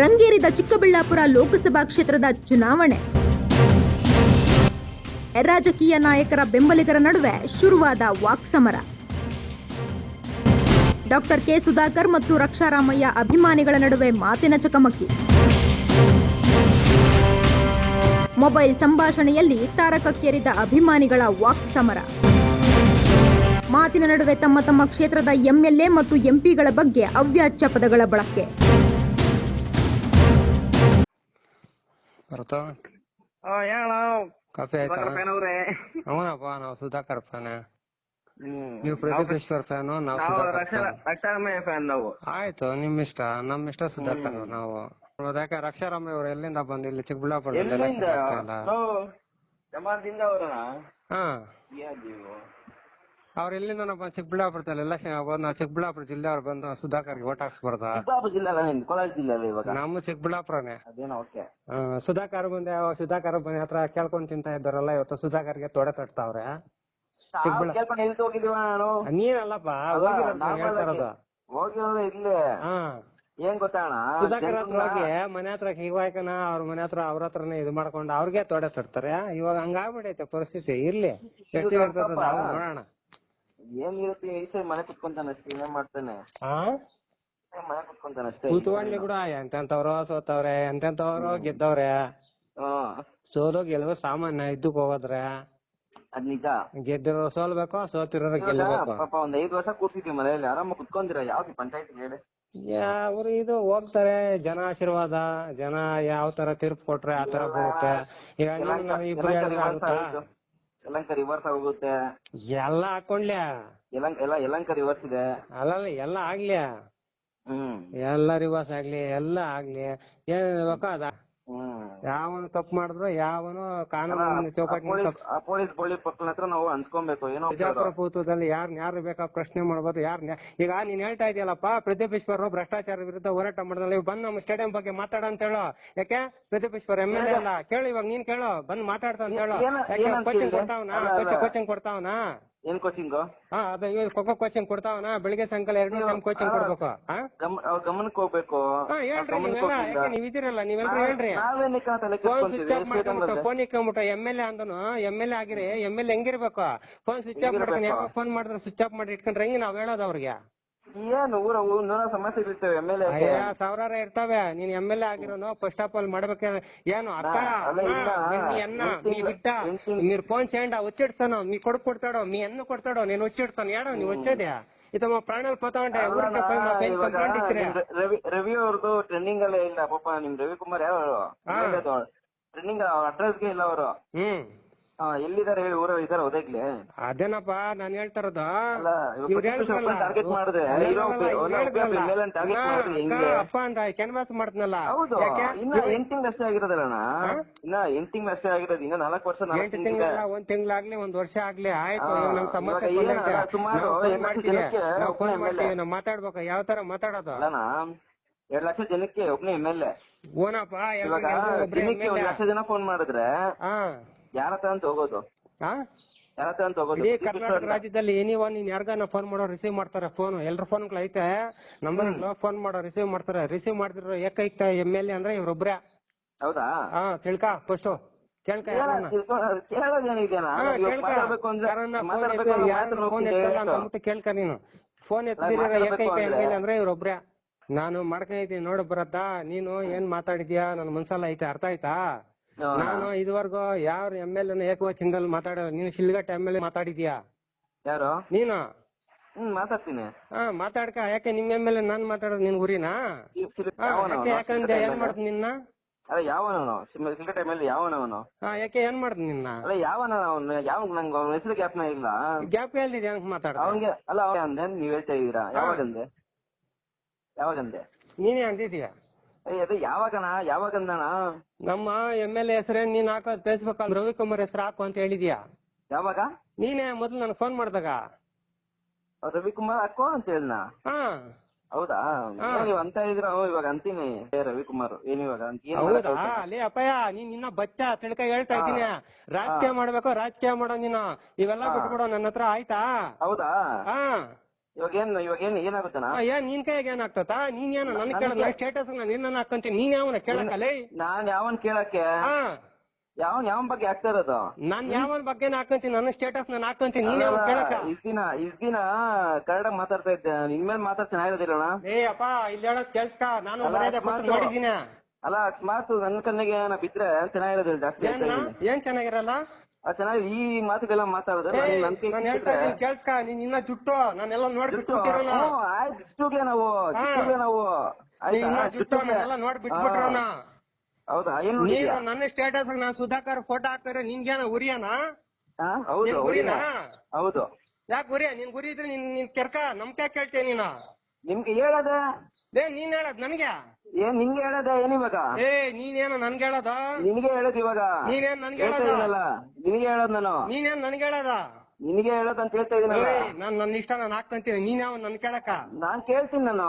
ರಂಗೇರಿದ ಚಿಕ್ಕಬಳ್ಳಾಪುರ ಲೋಕಸಭಾ ಕ್ಷೇತ್ರದ ಚುನಾವಣೆ. ರಾಜಕೀಯ ನಾಯಕರ ಬೆಂಬಲಿಗರ ನಡುವೆ ಶುರುವಾದ ವಾಕ್ಸಮರ ಡಾಕ್ಟರ್ ಕೆ ಸುಧಾಕರ್ ಮತ್ತು ರಕ್ಷಾರಾಮಯ್ಯ ಅಭಿಮಾನಿಗಳ ನಡುವೆ ಮಾತಿನ ಚಕಮಕಿ. ಮೊಬೈಲ್ ಸಂಭಾಷಣೆಯಲ್ಲಿ ತಾರಕಕ್ಕೇರಿದ ಅಭಿಮಾನಿಗಳ ವಾಕ್ಸಮರ ಮಾತಿನ ನಡುವೆ ತಮ್ಮ ತಮ್ಮ ಕ್ಷೇತ್ರದ ಎಂಎಲ್ಎ ಮತ್ತು ಎಂಪಿಗಳ ಬಗ್ಗೆ ಅವ್ಯಾಚ್ಯ ಪದಗಳ ಬಳಕೆ. ಬರ್ತಾವ? ಹೇಳ ಕಾಫಿ ಆಯ್ತಾ? ಅವ್ರೆ. ಅವನಪ್ಪ ನಾವು ಸುಧಾಕರ್ ಫ್ಯಾನ್. ನೀವು ಪ್ರದೀಪೇಶ್ವರ್ ಫ್ಯಾನ್ ನಾವು. ರಕ್ಷಾರಾಮಯ್ಯ ಫ್ಯಾನ್ ನಾವು. ಆಯ್ತು ನಿಮ್ ಇಷ್ಟ ನಮ್ ಇಷ್ಟ ಸುಧಾಕರ್ ನಾವು. ಯಾಕೆ ರಕ್ಷಾರಾಮಯ್ಯ ಅವ್ರು ಎಲ್ಲಿಂದ ಬಂದು ಇಲ್ಲಿ ಚಿಕ್ಕಬಳ್ಳಾಪುರ ಎಲ್ಲಿಂದ? election ಆಗ್ತಾ ಇಲ್ಲ. ಜಮಾದಿಂದ ಅವರನ ಹಾ. ನೀವು ಅವ್ರು ಎಲ್ಲಿಂದ ಬಂದು ಚಿಕ್ಕಬಳ್ಳಾಪುರದಲ್ಲಿ ಎಲ್ಲ ನಾವು ಚಿಕ್ಕಬಳ್ಳಾಪುರ ಜಿಲ್ಲೆ ಅವ್ರು ಬಂದು ಸುಧಾಕರ್ಗೆ ಓಟ್ ಹಾಕ್ಸ್ಬಾರ್ದ ಚಿಕ್ಕಬಳ್ಳಾಪುರ ಜಿಲ್ಲೆ ಅಲ್ಲ ನಿಂದು ಕೋಲಾರ ಜಿಲ್ಲೆ ಅಲ್ಲ ಇವಾಗ? ನಮ್ಮ ಚಿಕ್ಕಬಳ್ಳಾಪುರನೇ. ಅದೇನೋ ಓಕೆ. ಆ, ಸುಧಾಕರ್ ಬಂದೆ ಅವಾಗ ಸುಧಾಕರ್ ಮನೆ ಹತ್ರ ಕೇಳ್ಕೊಂಡ್ ತಿಂತ ಇದ್ದಾರಲ್ಲ ಇವತ್ತು ಸುಧಾಕರ್ಗೆ ತೊಡೆ ತಟ್ತಾವ್ರೆ. ಚಿಕ್ಕಬಳ್ಳಾ- ಕೇಳ್ಕೊಂಡು ಎಲ್ಲಿ ಹೋಗಿದೀವ ನಾನು? ನೀನಲ್ಲಪ್ಪ ಅಲ್ಲ, ಹೋಗಿರೋದು ನಾನ್ normal ಹೇಳ್ತಾ ಇರೋದು. ಹೋಗಿರೋದು ಇಲ್ಲೇ ಹಾ ಏನ್ ಗೊತ್ತಣ್ಣ ಸುಧಾಕರ್ ಹತ್ರ ಹೋಗಿ ಮನೆ ಹತ್ರ ಹೀಗಾಯ್ಕನ ಅವ್ರ ಮನೆ ಹತ್ರ ಅವ್ರ ಹತ್ರನೇ ಇದು ಮಾಡ್ಕೊಂಡು ಅವ್ರಿಗೆ ತೊಡೆ ತಡ್ತಾರೆ ಇವಾಗ ಹಂಗಾಗ್ಬಿಟೈತೆ ಪರಿಸ್ಥಿತಿ. ಇರ್ಲಿ. ಎಷ್ಟು ಇರ್ತದೆ ನಾವು ನೋಡೋಣ. ಏನ್ ಇರುತ್ತೆ ಈ ಸರಿ ಮನೆ ಕುತ್ಕೊಂತಾನೆ ಅಷ್ಟೇ ಏನ್ ಮಾಡ್ತಾನೆ? ಮನೆ ಕುತ್ಕೊಂತಾನೆ ಅಷ್ಟೇ. ಕೂತ್ಕೊಂಡ್ಲಿ ಕೂಡ ಎಂತೆಂತವ್ರು ಸೋತವ್ರೆ ಎಂತೆಂತವ್ರು ಗೆದ್ದವ್ರೆ. ಸೋಲು ಗೆಲುವು ಸಾಮಾನ್ಯ ಇದ್ದಕ್ ಹೋಗೋದ್ರೆ. ಅದ್ ನಿಜ. ಗೆದ್ದಿರೋ ಸೋಲ್ಬೇಕು ಸೋತಿರೋರು ಗೆಲ್ಲಬೇಕು? ಪಾಪ ಒಂದ್ ಐದ್ ವರ್ಷ ಕೂರ್ಸಿದ್ವಿ ಮನೇಲಿ ಆರಾಮ ಕುತ್ಕೊಂದಿರ ಯಾವ್ದು ಪಂಚಾಯತ್ ಹೇಳಿ? ಅವ್ರು ಇದು ಹೋಗ್ತಾರೆ ಜನ ಆಶೀರ್ವಾದ ಜನ ಯಾವ ತರ ತೀರ್ಪು ಕೊಟ್ರೆ ಆ ತರ ಬರುತ್ತೆ. ಈಗ ಇಬ್ರು ಹೇಳಿದ್ರೆ ಆಗುತ್ತಾ? ಯಲಂಕ ರಿವರ್ಸ್ ಆಗೋಗುತ್ತೆ. ಎಲ್ಲ ಹಾಕೊಂಡ್ಲ್ಯಾ ಯಲಂಕ ಎಲ್ಲ ಯಲಂಕ ರಿವರ್ಸ್ ಇದೆ. ಅಲ್ಲಲ್ಲ ಎಲ್ಲ ಆಗ್ಲಿ. ಹ್ಮ್. ಎಲ್ಲ ರಿವರ್ಸ್ ಆಗ್ಲಿ ಎಲ್ಲ ಆಗ್ಲಿ. ಏನ್ ಅದ. ಯಾವನು ತಪ್ಪು ಮಾಡಿದ್ರು ಯಾವನು ಕಾನೂನು ಚೌಕಟ್ಟಿನ ಪೊಲೀಸ್ ಪೊಲೀಸ್ ಹತ್ರ ನಾವು ಅನ್ಸ್ಕೊಬೇಕು ಏನೋ ಪ್ರಜಾಪ್ರಭುತ್ವದಲ್ಲಿ ಯಾರು ಯಾರು ಬೇಕಾ ಪ್ರಶ್ನೆ ಮಾಡ್ಬೋದು ಯಾರ್ ಈಗ ನೀನ್ ಹೇಳ್ತಾ ಇದೆಯಲ್ಲಪ್ಪ ಪ್ರದೀಪ್ ಈಶ್ವರ್ ಭ್ರಷ್ಟಾಚಾರ ವಿರುದ್ಧ ಹೋರಾಟ ಮಾಡಿದ್ರೆ ಬಂದ್ ನಮ್ಮ ಸ್ಟೇಡಿಯಂ ಬಗ್ಗೆ ಮಾತಾಡ ಅಂತ ಹೇಳೋ. ಯಾಕೆ? Pradeep Eshwar M L A ಅಲ್ಲ ಕೇಳು ಇವಾಗ ನೀನ್ ಕೇಳು ಬಂದ್ ಮಾತಾಡ್ತಾ ಅಂತ ಹೇಳೋ. ಕೋಚಿಂಗ್? ಕೊಡ್ತಾವನ. ಕೋಚಿಂಗ್ ಕೊಡ್ತಾವನ? ಏನ್ ಕೋಚಿಂಗ್ ಹಾ ಅದೇ ಇವಾಗ ಖೋ ಕೋಚಿಂಗ್ ಕೊಡ್ತಾವನ? ಬೆಳಿಗ್ಗೆ ಸಾಯಂಕಾಲ ಎರಡು ಟೈಮ್ ಕೋಚಿಂಗ್ ಕೊಡ್ಬೇಕು. ಹಾ? ಗಮನಕ್ಕೆ ಹೋಗ್ಬೇಕು. ಹಾ ಹೇಳ್ರಿ ನೀವೆಲ್ಲ. ಯಾಕೆ ನೀವ್ ಇದಿರಲ್ಲ ನೀವೆಲ್ಲರೂ ಹೇಳ್ರಿ. ಫೋನ್ ಸ್ವಿಚ್ ಆಫ್ ಮಾಡ್ಕೊಂಡ್ಬಿಟ್ಟು? ಫೋನ್ ಇಕ್ಕೊಂಡ್ಬಿಟ್ಟು ಎಂ ಎಲ್ ಎ ಅಂದನು ಎಂ ಎಲ್ ಎ ಆಗಿರಿ ಎಂ ಎಲ್ ಎ ಹೆಂಗಿರ್ಬೇಕು? ಫೋನ್ ಸ್ವಿಚ್ ಆಫ್ ಮಾಡ್ಕೊಂಡು ಯಾವಾಗ ಫೋನ್ ಮಾಡಿದ್ರೆ ಸ್ವಿಚ್ ಆಫ್ ಮಾಡಿ ಇಟ್ಕೊಂಡ್ರೆ ಹೆಂಗ್ ನಾವ್ ಹೇಳೋದು ಅವ್ರಿಗೆ? ಏನು ಊರ ನೂರ ಸಮಸ್ಯೆ ಇರ್ತೇವೆ ಎಮ್ ಎಲ್ ಎ ಅಯ್ಯ ಸಾವಿರಾರು ಇರ್ತವೆ ನೀನ್ M L A ಆಗಿರೋನು first of all ಮಾಡ್ಬೇಕೆ ಏನು అక్క అలా ఇలా. మీ అన్న మీ బిడ్డ ఎంటింగ్. మీరు ఫోన్ చేయండి వచ్చేస్తాను మీ కొడుకు కొడతాడు మీ అన్న కొడతాడు నేను వచ్చేస్తాను ఏడో నువ్వు వచ్చేదే ఇత మా ప్రాణాలు పోతా ఉంటాయి ఊరికి పోయి మా పైన ಇವಾಗ ಕಂಪ್ಲೇಂಟ್ ಇಚ್ಚಿರಿ ನಿಮ್ ರವಿ ರವಿ ಅವ್ರದ್ದು ಟ್ರೆಂಡಿಂಗ್ ಅಲ್ಲೇ ಇಲ್ಲ ಪಾಪ ನಿಮ್ ರವಿಕುಮಾರ್ ಯಾವ ಹಾ. ಟ್ರೆಂಡಿಂಗ್ ಅಡ್ರೆಸ್ಗೆ ಇಲ್ಲ ಅವರು ಹ್ಮ್ ಎಲ್ಲಿದ್ದಾರೆ ಹೇಳಿ ಊರ ಇದಾರ ಒದಗ್ಲಿ? ಅದೇನಪ್ಪ ನಾನ್ ಹೇಳ್ತಾ ಇರೋದು. ಅಲ್ಲ, ಇವಾಗ ಇವ್ರು ಪ್ರತಿಪಕ್ಷ ಹೇಳ್ತಾರಲ್ಲ, ಒಬ್ಬನ್ನ target ಮಾಡಿದ್ರೆ, ಅಲ್ಲ, ಇರೋ ಅಲ್ಲ, ಒಬ್ಬ- ಒಬ್ಬ ಹೇಳ್ತಾರಲ್ಲ, ಮೇಲೆ target ನಾ ಮಾಡಿದ್ರೆ ಹೆಂಗೆ? ಅಪ್ಪ ಅಂತ ಕ್ಯಾನ್ವಾಸ್ ಮಾಡ್ತನಲ್ಲ ಹೌದು. ಯಾಕೆ? ಇನ್ನ ಎಂಟ್ ತಿಂಗಳು ಅಷ್ಟೇ ಆಗಿರೋದಲ್ಲ ಇನ್ನ ಎಂಟ್ ತಿಂಗಳು ಅಷ್ಟೇ ಆಗಿರೋದು. ಇನ್ನ ನಾಲ್ಕು ವರ್ಷ ನಾಲ್ಕು ಎಂಟು ತಿಂಗಳು ತಿಂಗಳ ಒಂದ್ ತಿಂಗಳಾಗ್ಲಿ ಒಂದ್ ವರ್ಷ ಆಗ್ಲಿ ಆಯ್ತು. ಹಾ, ಇವಾಗ ನಮ್ ಸಮಸ್ಯೆ ಇವಾಗ ಬಂದೈತೆ. ಸುಮಾರು ನಾವು ಫೋನ್ ಎರಡು ಲಕ್ಷ ಮಾಡ್ತೀವಿ. ಜನಕ್ಕೆ ನಾವು ಫೋನ್ ಒಬ್ಬನೇ ಮಾಡ್ತೀವಿ ನಾವು ಮಾತಾಡ್ಬೇಕು. ಯಾವ ತರ ಮಾತಾಡೋದು? ಎರಡ್ ಲಕ್ಷ ಜನಕ್ಕೆ ಒಬ್ನೇ ಎಂ ಎಲ್ ಎ ಓನಪ್ಪ ಇವಾಗ ದಿನಕ್ಕೆ ಒಂದ್ ಲಕ್ಷ ಜನ ಫೋನ್ ಮಾಡಿದ್ರೆ ಹಾ. ಯಾರ ಹತ್ರ ಅಂತ ಹೋಗೋದು? ಹಾ ಯಾರ ಹತ್ರ ಅಂತ ಹೋಗೋದು? ಇಡೀ ಕರ್ನಾಟಕ ರಾಜ್ಯದಲ್ಲಿ ಎನಿ ಒನ್ ನೀನ್ ಯಾರಿಗಾನ ಫೋನ್ ಮಾಡೋ ರಿಸೀವ್ ಮಾಡ್ತಾರೆ ಫೋನ್ ಎಲ್ರ ಫೋನ್ಗಳು ಐತೆ. ನಂಬರ್ ಫೋನ್ ಮಾಡೋ ರಿಸೀವ್ ಮಾಡ್ತಾರೆ. ರಿಸೀವ್ ಮಾಡಿದ್ರು ಏಕೈಕ ಎಂ ಎಲ್ ಎ ಅಂದ್ರೆ ಇವ್ರೊಬ್ರೆ ಹೌದಾ? ಹಾ ತಿಳ್ಕ ಫಸ್ಟ್ ಕೇಳ್ಕ ಕೇಳ್ಕ. ನೀನು. ಫೋನ್ ಎತ್ತಿದ್ರೆ ಏಕೈಕ ಅಂದ್ರೆ- ಎ ಅಂದ್ರೆ ಇವ್ರೊಬ್ರೆ ನಾನು ಮಾಡ್ಕೊಂಡಿದ್ದೀನಿ ನೋಡು ಬರತ್ತಾ ನೀನು ಏನ್ ಮಾತಾಡಿದ್ಯಾ? ನನ್ ಮನ್ಸಲ್ಲ ಐತೆ ಅರ್ಥ ಆಯ್ತಾ. ನಾನು ಇದುವರೆಗೂ ಯಾರು ಎಂ ಎಲ್ ಎನ್ ಏಕವಚನದಲ್ಲಿ ಮಾತಾಡ ನೀನು ಶಿಲ್ಘಟ್ಟ ಎಂ ಎಲ್ ಎ ಮಾತಾಡಿದ್ಯಾ? ಯಾರು? ನೀನು? ಹ್ಮ್ ಮಾತಾಡ್ತೀನಿ. ಹಾ ಮಾತಾಡ್ಕ. ಯಾಕೆ ನಿಮ್ ಎಂ ಎಲ್ ಎ ನಾನ್ ಮಾತಾಡೋದು ನಿನ್ ಗುರಿನಾ? ಯಾಕಂದ್ರೆ ಏನ್ ಮಾಡ್ತೀನಿ ನಿನ್ನ? ಅಲ್ಲ ಯಾವನವನು? ಸಿಲ್ಕ ಅಲ್ಲಿ ಯಾವನವನು? ಹಾ ಯಾಕೆ ಏನ್ ಮಾಡ್ತೀನಿ ನಿನ್ನ? ಅಲ್ಲ ಯಾವನ ಅವನು ಯಾವ ನಂಗೆ ಅವನ ಹೆಸರು ಜ್ಞಾಪನ ಇಲ್ಲ. ಗ್ಯಾಪ್ ಎಲ್ಲಿದೆ ಹೆಂಗ್ ಮಾತಾಡ ಅವನ್ಗೆ ಅಲ್ಲ ಅವನ ಅಂದೆ ನೀವ್ ಹೇಳ್ತಾ ಇದೀರಾ? ಯಾವಾಗಂದೆ ಯಾವಾಗಂದೆ ನೀನೇ ಅಂದಿದ್ಯಾ? ಅದು ಯಾವಾಗಣ ಯಾವಾಗಂದಣ ನಮ್ಮ ಎಂ ಎಲ್ ಎ ಹೆಸರೇ ನೀನ್ ಹಾಕೋದ್ ಫೇಸ್ಬುಕ್ ಅಲ್ಲಿ ರವಿಕುಮಾರ್ ಹೆಸರು ಹಾಕು ಅಂತ ಹೇಳಿದ್ಯಾ? ಯಾವಾಗ? ನೀನೇ ಮೊದ್ಲು ನನ್ ಫೋನ್ ಮಾಡ್ದಾಗ. ರವಿಕುಮಾರ್ ಹಾಕೋ ಅಂತ ಹೇಳ್ನ ಹಾ. ಹೌದಾ? ನೀವ್ ಅಂತ ಇದ್ರ ಇವಾಗ ಅಂತೀನಿ. ಏ ರವಿಕುಮಾರ್ ಏನ್ ಇವಾಗ ಅಂತ ಏನ್ ಹೌದಾ? ಮಾಡಕ್ಕಾಗುತ್ತೆ? ಅಲ್ಲೇ ಅಪ್ಪಯ್ಯ ನೀನ್ ಇನ್ನ ಬಚ್ಚ ತಿಳ್ಕ ಹೇಳ್ತಾ ಇದೀನಿ ರಾಜಕೀಯ ಮಾಡ್ಬೇಕು ರಾಜಕೀಯ ಮಾಡೋ ನೀನು. ಇವೆಲ್ಲ. ಬಿಟ್ಬಿಡೋ ನನ್ನ ಹತ್ರ ಆಯ್ತಾ? ಹೌದಾ? ಹಾ. ಇವಾಗ ಏನ್ ಇವಾಗ ಏನ್ ನಿನ್ ಕೈಯಾಗ ಏನಾಗ್ತತ ನೀನ್ ಏನ ನನ್ ಕೇಳ ಸ್ಟೇಟಸ್ ನಿನ್ನ ಹಾಕೊಂತೀನಿ ನೀನ್ ಯಾವನ ಕೇಳಕಲೇ ನಾನ್ ಯಾವನ್ ಕೇಳಕ್ಕೆ? ಹಾ ಯಾವನ್ ಯಾವನ್ ಬಗ್ಗೆ ಆಗ್ತಾ ಇರೋದು? ನಾನ್ ಯಾವನ್ ಬಗ್ಗೆ ಹಾಕಂತೀನಿ ನನ್ನ ಸ್ಟೇಟಸ್ ನಾನು ಹಾಕಂತೀನಿ ನೀನ್ ಯಾವ ಕೇಳಕ ಇಸ್ ದಿನ ಇಸ್ ದಿನ ಕನ್ನಡ ಮಾತಾಡ್ತಾ ಇದ್ದೆ. ನಿನ್ಮೇಲೆ ಮಾತಾಡ್ ಚೆನ್ನಾಗಿರೋದಿಲ್ಲ ಏ ಅಪ್ಪ ಇಲ್ಲಿ ಹೇಳೋದ್ ಕೇಳ್ಸ್ಕ. ನಾನು ನೋಡಿದೀನಿ ಅಲ್ಲ ಅಕಸ್ಮಾತ್ ನನ್ನ ಕಣ್ಣಿಗೆ ಏನ ಬಿದ್ರೆ ಚೆನ್ನಾಗಿರೋದಿಲ್ಲ ಜಾಸ್ತಿ ಏನ್ ಚೆನ್ನಾಗಿರಲ್ಲ? ಚೆನ್ನಾಗಿ ಈ ಮಾತುಗೆಲ್ಲ ಮಾತಾಡಿದ್ರೆ ನಾನು ಹೇಳ್ತಾ ಕೇಳ್ಸ್ಕ ನೀನ್ ಇನ್ನ ಜುಟ್ಟು ನಾನೆಲ್ಲ ನೋಡ್ಬಿಟ್ಟು ಜುಟ್ಟುಗೆ ನಾವು. ಜುಟ್ಟುಗೆ ನಾವು ಜುಟ್ಟು. ನಾನೆಲ್ಲ ನೋಡ್ಬಿಟ್ಬಿಟ್ರೋನ ಹೌದಾ ಏನ್ ನೀನು ನನ್ನ ಸ್ಟೇಟಸ್ ನಾನು ಸುಧಾಕರ್ ಫೋಟೋ ಹಾಕ್ತಾರೆ ನಿನ್ಗೇನ ಉರಿಯನ? ಹೌದು ನೀನ್ ಹೌದು. ಯಾಕೆ ಉರಿಯ? ನಿನ್ ಗುರಿ ಇದ್ರೆ ನಿನ್ ನಿನ್ ಕೆರ್ಕ ನಮ್ಗೆ ಕೇಳ್ತೇನೆ ನೀನು. ನಿಮ್ಗೆ ಹೇಳದ? ಏ ನೀನ್ ಹೇಳದ್ ನನ್ಗೆ? ಏನ್ ನಿಂಗೆ ಹೇಳದ ಏನಿವಾಗ ಏ ನೀನೇನು ನನ್ಗೆ ಹೇಳದ? ನಿನಗೆ ಹೇಳದ್ ಇವಾಗ? ನೀನೇನ್ ನನ್ಗೆ ಹೇಳ್ತಾ ಹೇಳೋದು? ಇದೀನಲ್ಲ. ನಿನಗೆ ಹೇಳದ್ ನಾನು. ನೀನೇನ್ ನನ್ಗೆ ಹೇಳದ? ನಿನಗೆ ಹೇಳದ್ ಅಂತ ಹೇಳ್ತಾ ಇದೀನಲ್ಲ. ನಾನ್ ನನ್ನ ಇಷ್ಟ ನಾನು ಹಾಕ್ತಂತೀನಿ ನೀನ್ ಯಾವ ನನ್ ಕೇಳಕ ನಾನ್ ಕೇಳ್ತೀನಿ ನಾನು.